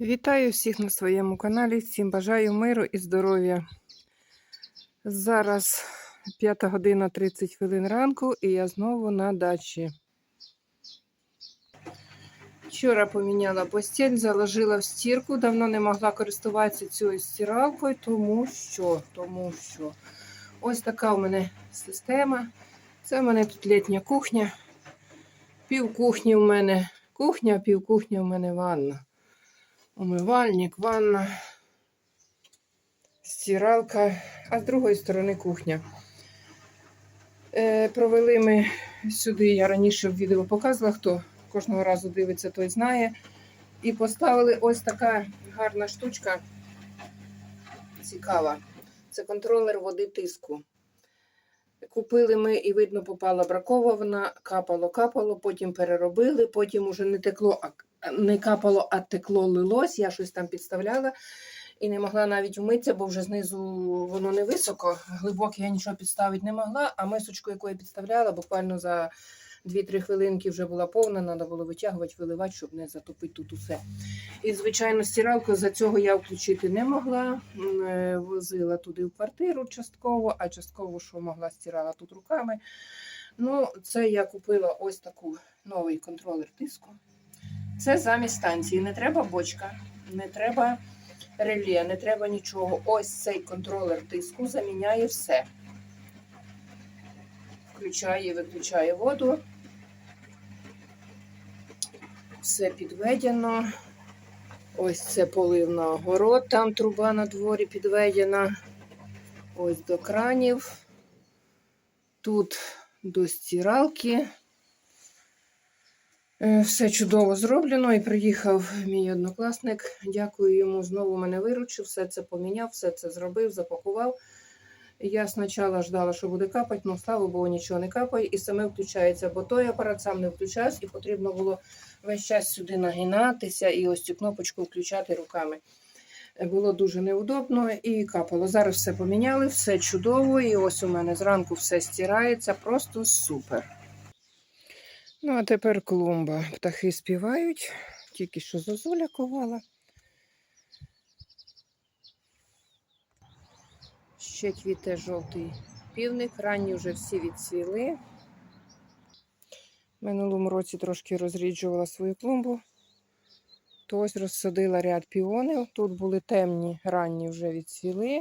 Вітаю всіх на своєму каналі. Всім бажаю миру і здоров'я. Зараз 5 година 30 хвилин ранку і я знову на дачі. Вчора поміняла постіль, заложила в стірку. Давно не могла користуватися цією стиралкою, тому що, тому що ось така у мене система. Це у мене тут літня кухня. Пів кухні у мене кухня, пів кухні у мене ванна. Умивальник, ванна, стиралка, а з другої сторони кухня. Е, провели ми сюди, я раніше в відео показувала, хто кожного разу дивиться, той знає. І поставили ось така гарна штучка. Цікава. Це контролер води тиску. Купили ми і видно, попала бракова, вона капало, капало, потім переробили, потім уже не текло, а не капало, а текло лилось. Я щось там підставляла і не могла навіть вмитися, бо вже знизу воно не високо. Глибоке я нічого підставити не могла, а мисочку, яку я підставляла, буквально за 2-3 хвилинки вже була повна, треба було витягувати, виливати, щоб не затопити тут усе. І, звичайно, стиралку за цього я включити не могла. Е, Возила туди в квартиру частково, а частково, що могла, стирала тут руками. Ну, це я купила ось таку новий контролер тиску. Це замість станції. Не треба бочка, не треба реле, не треба нічого. Ось цей контролер тиску заміняє все. Включає виключає воду. Все підведено. Ось це полив на огород, там труба на дворі підведена. Ось до кранів. Тут до стиралки. Е, Все чудово зроблено і приїхав мій однокласник. Дякую йому. Знову мене виручив, все це поміняв, все це зробив, запакував. Я спочатку ждала, що буде капати, але слава Богу, нічого не капає і саме включається, бо той апарат сам не включався, і потрібно було весь час сюди нагинатися і ось цю кнопочку включати руками. Було дуже неудобно і капало. Зараз все поміняли, все чудово. І ось у мене зранку все стирається, просто супер. Ну, а тепер клумба. Птахи співають, тільки що зозуля ковала. Ще квіте жовтий півник, ранні вже всі відцвіли. Минулому році трошки розріджувала свою клумбу. То ось розсадила ряд піонів. Тут були темні, ранні вже відцвіли.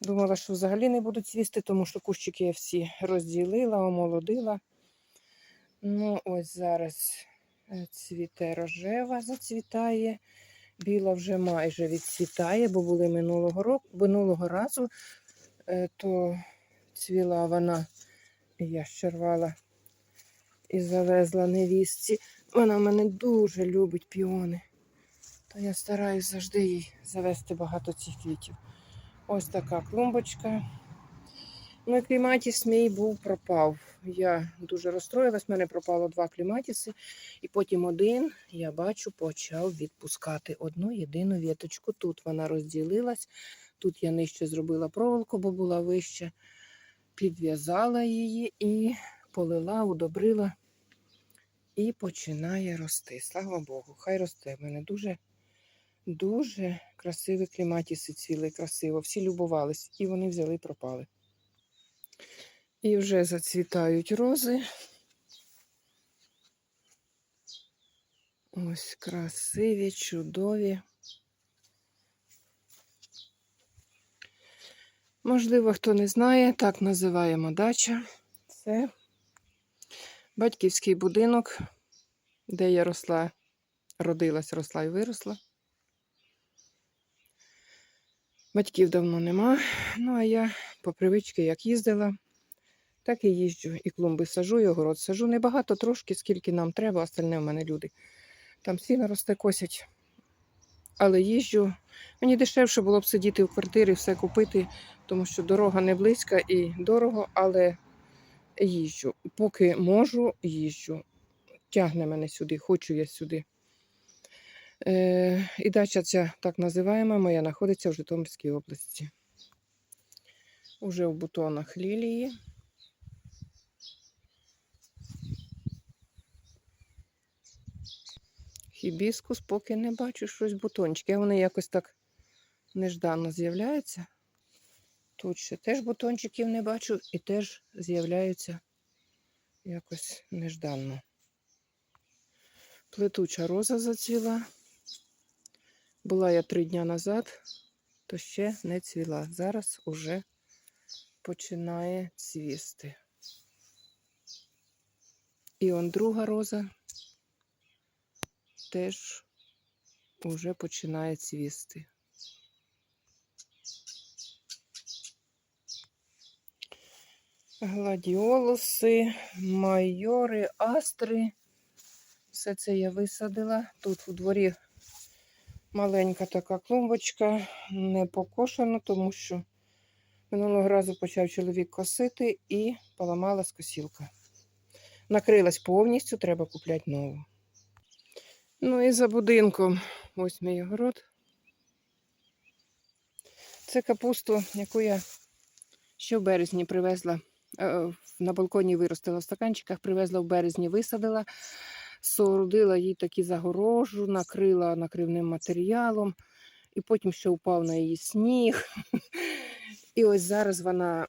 Думала, що взагалі не будуть цвісти, тому що кущики я всі розділила, омолодила. Ну, ось зараз е, цвіте рожева, зацвітає. Біла вже майже відцвітає, бо були минулого року, минулого разу, е, то цвіла вона, я щервала і завезла невістці. Вона мене дуже любить піони. То я стараюсь завжди їй завести багато цих квітів. Ось така клумбочка. Ну і кліматіс мій був пропав. Я дуже розстроїлась, в мене пропало два кліматіси, і потім один, я бачу, почав відпускати одну єдину віточку. Тут вона розділилась, тут я нижче зробила проволоку, бо була вища, підв'язала її і полила, удобрила. І починає рости. Слава Богу, хай росте. В мене дуже, дуже красиві кліматіси цвіли, красиво. Всі любувались, і вони взяли і пропали. І вже зацвітають рози. Ось красиві, чудові. Можливо, хто не знає, так називаємо дача. Це батьківський будинок, де я росла, родилась, росла і виросла. Батьків давно нема. Ну, а я по привичці як їздила, так і їжджу. І клумби сажу, і огород сажу. Небагато, трошки, скільки нам треба, остальне в мене люди. Там сіно росте, косять. Але їжджу. Мені дешевше було б сидіти в квартирі, все купити, тому що дорога не близька і дорого, але їжджу. Поки можу, їжджу. Тягне мене сюди, хочу я сюди. Е, і дача ця так називаємо, моя знаходиться в Житомирській області. Уже в бутонах лілії. Хібіскус поки не бачу щось бутончики. Вони якось так нежданно з'являються. Тут ще теж бутончиків не бачу і теж з'являються якось нежданно. Плетуча роза зацвіла. Була я три дня назад, то ще не цвіла. Зараз уже починає цвісти. І он друга роза теж уже починає цвісти. Гладіолуси, майори, астри. Все це я висадила. Тут у дворі маленька така клумбочка, не покошена, тому що минулого разу почав чоловік косити і поламалась косілка. Накрилась повністю, треба купляти нову. Ну і за будинком ось мій огород. Це капусту, яку я ще в березні привезла. е, На балконі виростила в стаканчиках, привезла в березні, висадила, соорудила їй такі загорожу, накрила накривним матеріалом, і потім ще впав на її сніг. І ось зараз вона,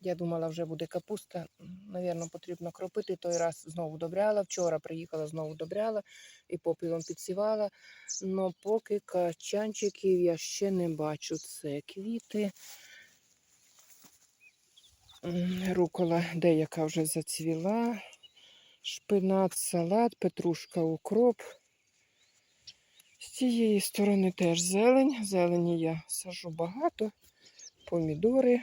я думала, вже буде капуста. Навірно, потрібно кропити. Той раз знову добряла. Вчора приїхала, знову добряла і попілом підсівала. Но поки качанчиків я ще не бачу. Це квіти. Рукола деяка вже зацвіла. Шпинат, салат, петрушка, укроп. З цієї сторони теж зелень. Зелені я сажу багато. Помідори.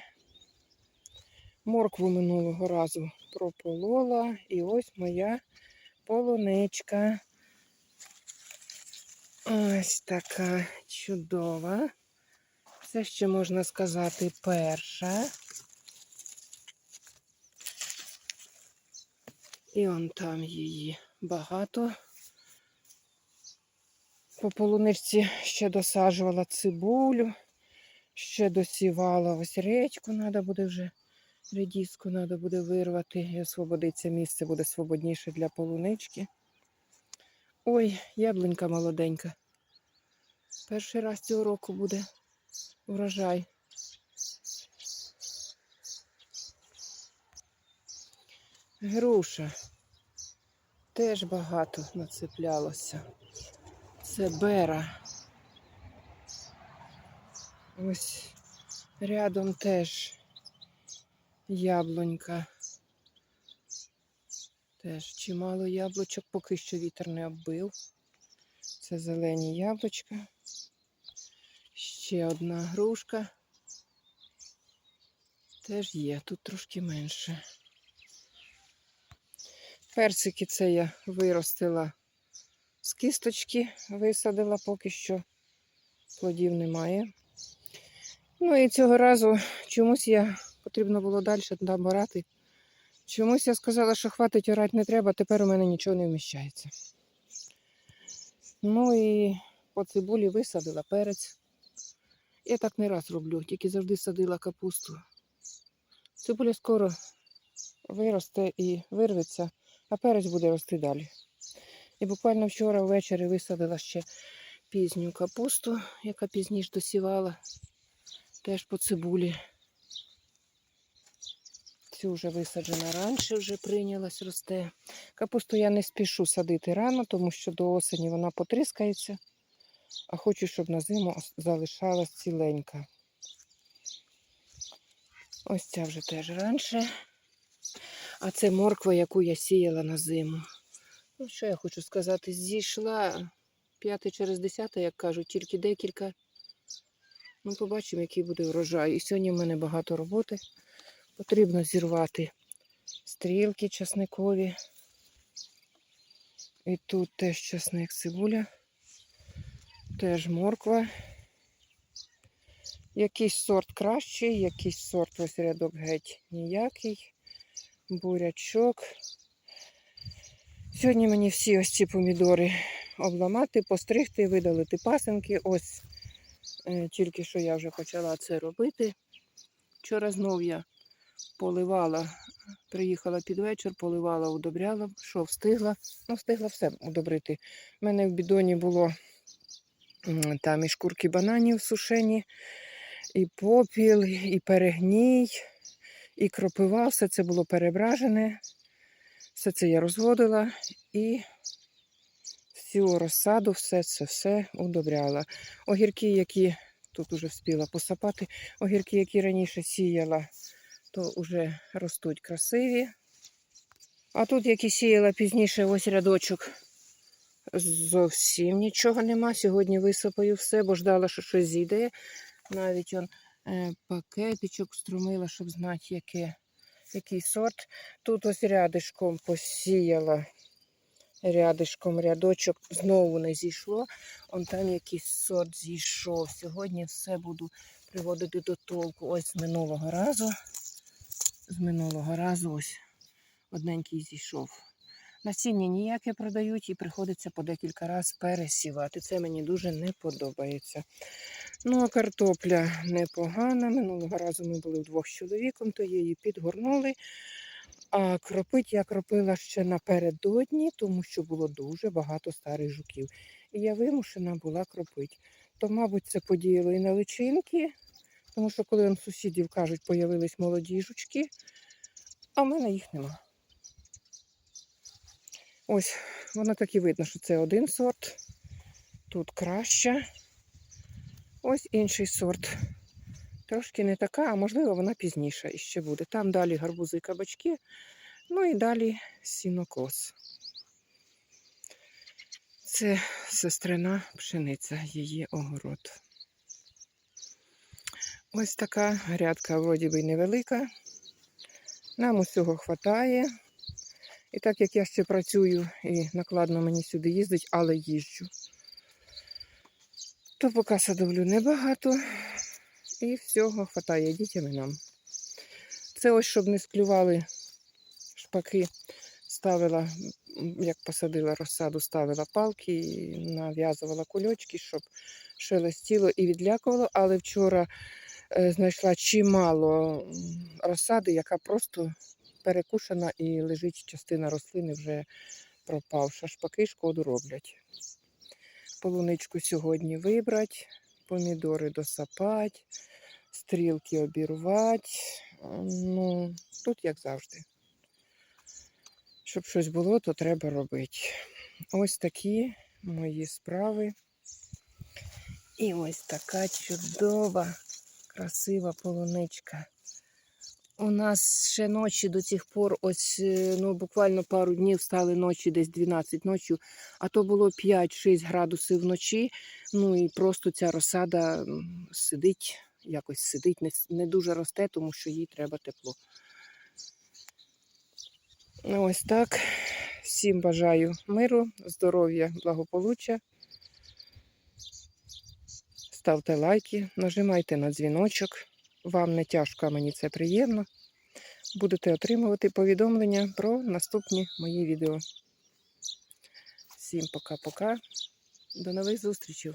Моркву минулого разу прополола. І ось моя полуничка. Ось така чудова. Це ще можна сказати перша. І он там її багато. По полуничці ще досаджувала цибулю, ще досівала ось редьку, треба буде вже редіску треба буде вирвати і освободиться місце, буде свободніше для полунички. Ой, яблунька молоденька. Перший раз цього року буде урожай. Груша. Теж багато нацеплялося. Це бера. Ось рядом теж яблунька. Теж чимало яблучок, поки що вітер не оббив. Це зелені яблучка. Ще одна грушка. Теж є, тут трошки менше. Персики це я виростила з кісточки, висадила поки що плодів немає. Ну і цього разу чомусь я потрібно було далі набирати. Чомусь я сказала, що хватить орати не треба, тепер у мене нічого не вміщається. Ну і по цибулі висадила перець. Я так не раз роблю, тільки завжди садила капусту. Цибуля скоро виросте і вирветься, а перець буде рости далі. І буквально вчора ввечері висадила ще пізню капусту, яка пізніше досівала. Теж по цибулі. Цю вже висаджена раніше, вже прийнялась, росте. Капусту я не спішу садити рано, тому що до осені вона потріскається, а хочу, щоб на зиму залишалась ціленька. Ось ця вже теж раніше. А це морква, яку я сіяла на зиму. Ну, що я хочу сказати, зійшла п'яте через десяте, як кажуть, тільки декілька. Ну, побачимо, який буде врожай. І сьогодні в мене багато роботи. Потрібно зірвати стрілки часникові. І тут теж часник цибуля, теж морква. Якийсь сорт кращий, якийсь сорт ось рядок геть ніякий. Бурячок. Сьогодні мені всі ось ці помідори обламати, постригти, видалити пасинки. Ось е, тільки що я вже почала це робити. Вчора знов я поливала Приїхала під вечір, поливала, удобряла, що встигла. Ну, встигла все удобрити. У мене в бідоні було там і шкурки бананів сушені, і попіл, і перегній, і кропива. Все це було перебражене. Все це я розводила і всю розсаду, все це все удобряла. Огірки, які тут уже встигла посапати, огірки, які раніше сіяла, то вже ростуть красиві. А тут, які сіяла пізніше, ось рядочок. Зовсім нічого нема. Сьогодні висипаю все, бо ждала, що щось зійде. Навіть он е, пакетичок струмила, щоб знати, яке, який сорт. Тут ось рядишком посіяла. Рядишком рядочок знову не зійшло. Он там якийсь сорт зійшов. Сьогодні все буду приводити до толку. Ось з минулого разу. З минулого разу ось одненький зійшов. Насіння ніяке продають і приходиться по декілька разів пересівати. Це мені дуже не подобається. Ну, а картопля непогана. Минулого разу ми були вдвох з чоловіком, то її підгорнули. А кропить я кропила ще напередодні, тому що було дуже багато старих жуків. І я вимушена була кропити. То, мабуть, це подіяло і на личинки, тому що коли он сусідів кажуть, появились молоді жучки, а в мене їх нема. Ось, воно так і видно, що це один сорт. Тут краще. Ось інший сорт. Трошки не така, а можливо, вона пізніша іще буде. Там далі гарбузи і кабачки, ну і далі сінокос. Це сестрина пшениця, її огород. Ось така грядка, вроді би, невелика. Нам усього хватає. І так як я ще працюю і накладно мені сюди їздить, але їжджу, то поки садовлю небагато і всього хватає дітям і нам. Це ось, щоб не склювали шпаки, ставила, як посадила розсаду, ставила палки і нав'язувала кульочки, щоб шелестіло і відлякувало. Але вчора знайшла чимало розсади, яка просто перекушена і лежить частина рослини вже пропавша. Шпаки шкоду роблять. Полуничку сьогодні вибрати, помідори досапати, стрілки обірвати. Ну, тут як завжди. Щоб щось було, то треба робити. Ось такі мої справи. І ось така чудова, красива полуничка. У нас ще ночі до цих пор, ось е, ну, буквально пару днів стали ночі, десь 12 ночі, а то було 5-6 градусів вночі. Ну і просто ця розсада сидить, якось сидить, не, не дуже росте, тому що їй треба тепло. Ну, Ось так. Всім бажаю миру, здоров'я, благополуччя. Ставте лайки, нажимайте на дзвіночок. Вам не тяжко, а мені це приємно. Будете отримувати повідомлення про наступні мої відео. Всім пока-пока. До нових зустрічей.